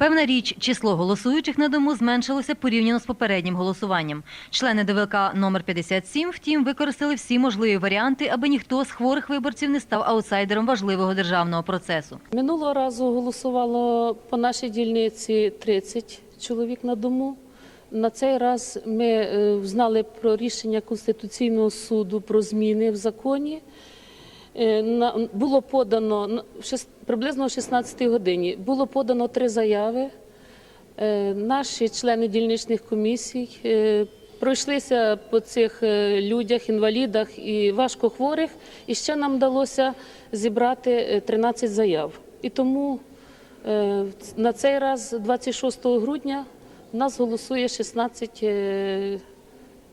Певна річ, число голосуючих на дому зменшилося порівняно з попереднім голосуванням. Члени ДВК номер 57, втім, використали всі можливі варіанти, аби ніхто з хворих виборців не став аутсайдером важливого державного процесу. Минулого разу голосувало по нашій дільниці 30 чоловік на дому. На цей раз ми е, знали про рішення Конституційного суду про зміни в законі. Е, Було подано приблизно о 16 годині. Було подано три заяви. Е, Наші члени дільничних комісій е, пройшлися по цих людях, інвалідах і важкохворих, і ще нам вдалося зібрати е, 13 заяв. І тому на цей раз, 26 грудня, нас голосує 16 е,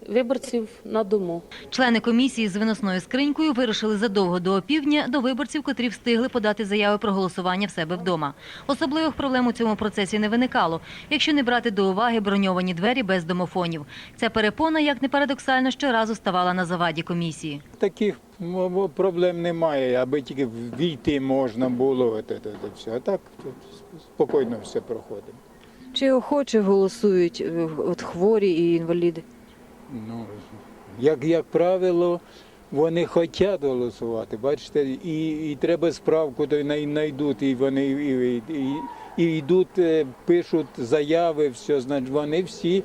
виборців на дому. Члени комісії з виносною скринькою вирушили задовго до опівдня до виборців, котрі встигли подати заяви про голосування в себе вдома. Особливих проблем у цьому процесі не виникало, якщо не брати до уваги броньовані двері без домофонів. Ця перепона, як не парадоксально, щоразу ставала на заваді комісії. Таких проблем немає, аби тільки війти можна було. все. А так спокійно все проходить. Чи охоче голосують е, от хворі і інваліди? Ну, як, як правило, вони хочуть голосувати, бачите, і, і треба справку то най- знайдуть, і вони і, і, і, і йдуть, е, пишуть заяви, все, значить, вони всі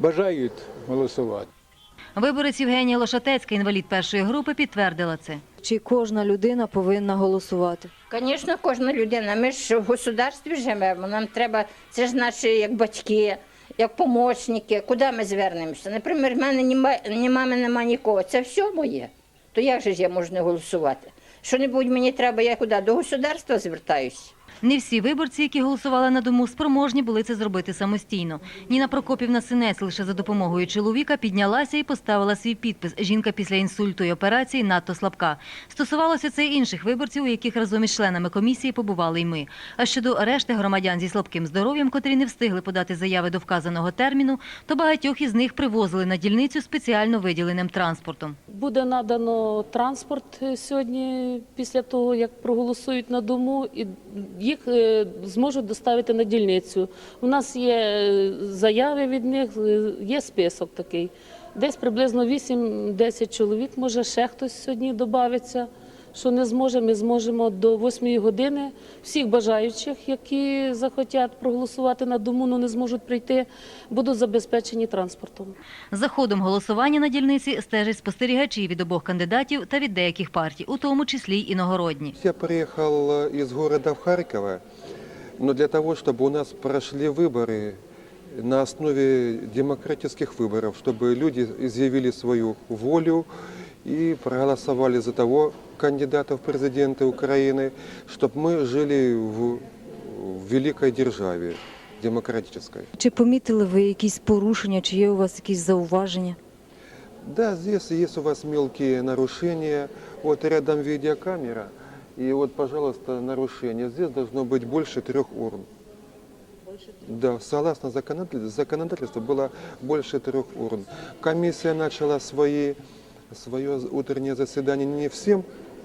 бажають голосувати. Виборець Євгенія Лошатецька, інвалід першої групи, підтвердила це. Чи кожна людина повинна голосувати? Звісно, кожна людина. Ми ж в государстві живемо. Нам треба, це ж наші як батьки, як помічники. Куди ми звернемося? Наприклад, в мене ні, ма- ні мами, нема нікого. Це все моє. То як же ж я можу не голосувати? Що-небудь мені треба, я куди? До государства звертаюся. Не всі виборці, які голосували на дому, спроможні були це зробити самостійно. Ніна Прокопівна Синець лише за допомогою чоловіка піднялася і поставила свій підпис. Жінка після інсульту і операції надто слабка. Стосувалося це й інших виборців, у яких разом із членами комісії побували й ми. А щодо решти громадян зі слабким здоров'ям, котрі не встигли подати заяви до вказаного терміну, то багатьох із них привозили на дільницю спеціально виділеним транспортом. Буде надано транспорт е, сьогодні після того, як проголосують на дому, і їх е, зможуть доставити на дільницю. У нас є е, заяви від них, е, є список такий. Десь приблизно 8-10 чоловік, може ще хтось сьогодні додається Що не зможе, ми зможемо до 8 години всіх бажаючих, які захотять проголосувати на дому, але не зможуть прийти, будуть забезпечені транспортом. За ходом голосування на дільниці стежать спостерігачі від обох кандидатів та від деяких партій, у тому числі й іногородні. Я приехал э, из города в Харькова, но для того, чтобы у нас прошли выборы на основе демократических выборов, чтобы люди изъявили свою волю и проголосовали за того кандидата в президенты Украины, чтобы мы жили в, в великой державе демократической. Чи помітили ви якісь порушення, чи є у вас якісь зауваження? Да, здесь есть у вас мелкие нарушения. Вот рядом видеокамера. И вот, пожалуйста, нарушение. Здесь должно быть больше трех урн. Да, согласно законодатель- законодательству было больше трех урн. Комиссия начала свои, свое утреннее заседание не в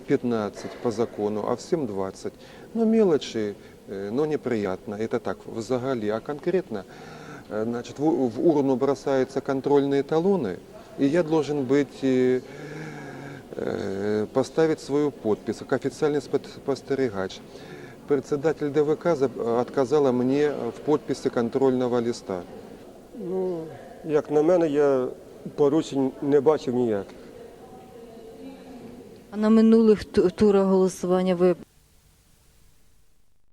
7.15 по закону, а в 7.20. Ну, мелочи, э, но неприятно. Это так, взагалі. А конкретно, э, значит, в, в урну бросаются контрольные талоны, и я должен быть э, э, поставить свою подпись, как официальный спо- спостерегач. Председатель ДВК за- отказала мне в подписи контрольного листа. Ну, як на мене, я порушень не бачив ніяких. На минулих ту- турах голосування ви